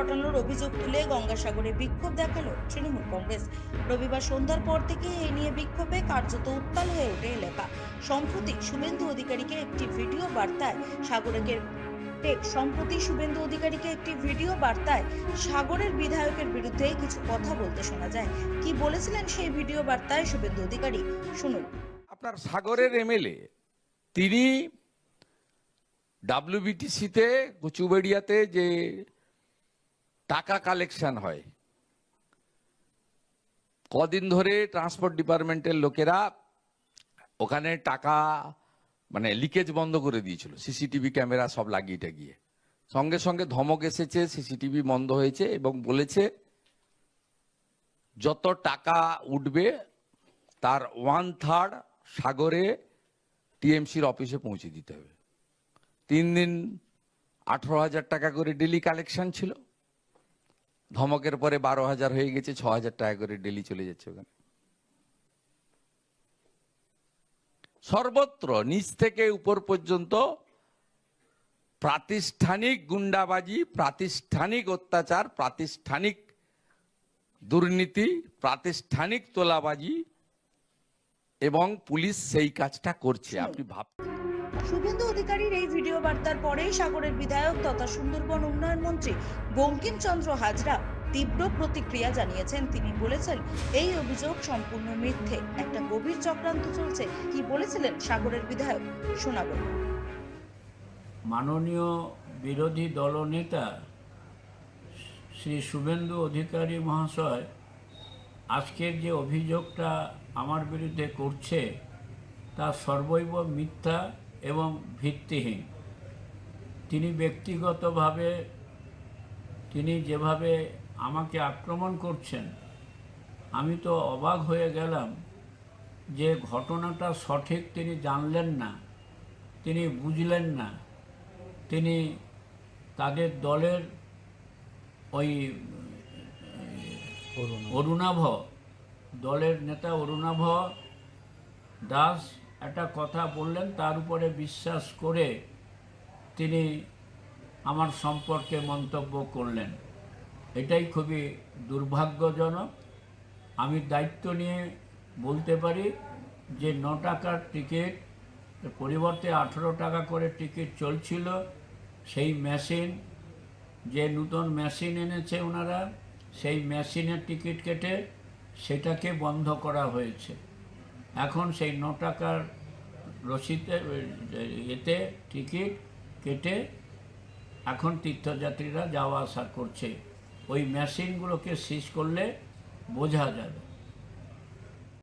রটানোর অভিযোগ তুলে গঙ্গাসাগরে বিক্ষোভ দেখাল তৃণমূল কংগ্রেস। রবিবার সন্ধ্যার পর থেকে এই নিয়ে বিক্ষোভে কার্যত উত্তাল হয়ে ওঠে এলাকা। সম্প্রতি শুভেন্দু অধিকারীকে একটি ভিডিও বার্তায় সাগরের টেক, সম্প্রতি শুভেন্দু অধিকারীকে একটি ভিডিও বার্তায় সাগরের বিধায়কের বিরুদ্ধে কিছু কথা বলতে শোনা যায়। কি বলেছিলেন সেই ভিডিও বার্তায় শুভেন্দু অধিকারী? শুনুন। আপনার সাগরের এমএলএ, তিনি ডাব্লিউবিটিসিতে কুচুবেড়িয়াতে যে টাকা কালেকশন হয়। কদিন ধরে ট্রান্সপোর্ট ডিপার্টমেন্টের লোকেরা ওখানে টাকা মানে লিকেজ বন্ধ করে দিয়েছিল। সিসিটিভি ক্যামেরা সব লাগিয়ে টাগিয়ে সঙ্গে সঙ্গে ধমক এসেছে সিসিটিভি বন্ধ হয়েছে এবং বলেছে, যত টাকা উঠবে, তার ওয়ান থার্ড সাগরে টিএমসির অফিসে পৌঁছে দিতে হবে। তিন দিন আঠারো হাজার টাকা করে ডেলি কালেকশন ছিল। ধমকের পরে বারো হাজার হয়ে গেছে ছ হাজার টাকা করে ডেলি চলে যাচ্ছে ওখানে। সর্বত্র নিচ থেকে উপর পর্যন্ত প্রাতিষ্ঠানিক গুন্ডাবাজি প্রাতিষ্ঠানিক অত্যাচার প্রাতিষ্ঠানিক দুর্নীতি প্রাতিষ্ঠানিক তোলাবাজি এবং পুলিশ সেই কাজটা করছে। আপনি ভাব শুভেন্দু অধিকারীর এই ভিডিও বার্তার পরেই সাগরের বিধায়ক তথা সুন্দরবন উন্নয়ন মন্ত্রী বঙ্কিমচন্দ্র হাজরা তীব্র প্রতিক্রিয়া জানিয়েছেন। তিনি বলেছেন, এই অভিযোগ সম্পূর্ণ মিথ্যে। একটা গভীর চক্রান্ত চলছে। কি বলেছিলেন সাগরের বিধায়ক? শোনাবো। মাননীয় বিরোধী দলনেতা শ্রী শুভেন্দু অধিকারী মহাশয় আজকের যে অভিযোগটা আমার বিরুদ্ধে করছে, তা সর্বৈব মিথ্যা। এবং ভিত্তিহীন। তিনি ব্যক্তিগতভাবে তিনি যেভাবে আমাকে আক্রমণ করছেন আমি তো অবাক হয়ে গেলাম যে ঘটনাটা সঠিক তিনি জানলেন না তিনি বুঝলেন না। তিনি তাদের দলের ওই অরুণাভ। দলের নেতা অরুণাভ দাস একটা কথা বললেন, তার উপরে বিশ্বাস করে তিনি আমার সম্পর্কে মন্তব্য করলেন। এটাই খুবই দুর্ভাগ্যজনক। আমি দায়িত্ব নিয়ে বলতে পারি যে ন টাকার টিকিট, পরিবর্তে আঠেরো টাকা করে টিকিট চলছিল। সেই মেশিন, যে নূতন মেশিন এনেছে ওনারা, সেই মেশিনের টিকিট কেটে সেটাকে বন্ধ করা হয়েছে। এখন সেই ন টাকার রসিদে এতে টিকিট কেটে এখন তীর্থযাত্রীরা যাওয়া আসা করছে। ওই মেশিনগুলোকে সিজ করলে বোঝা যাবে।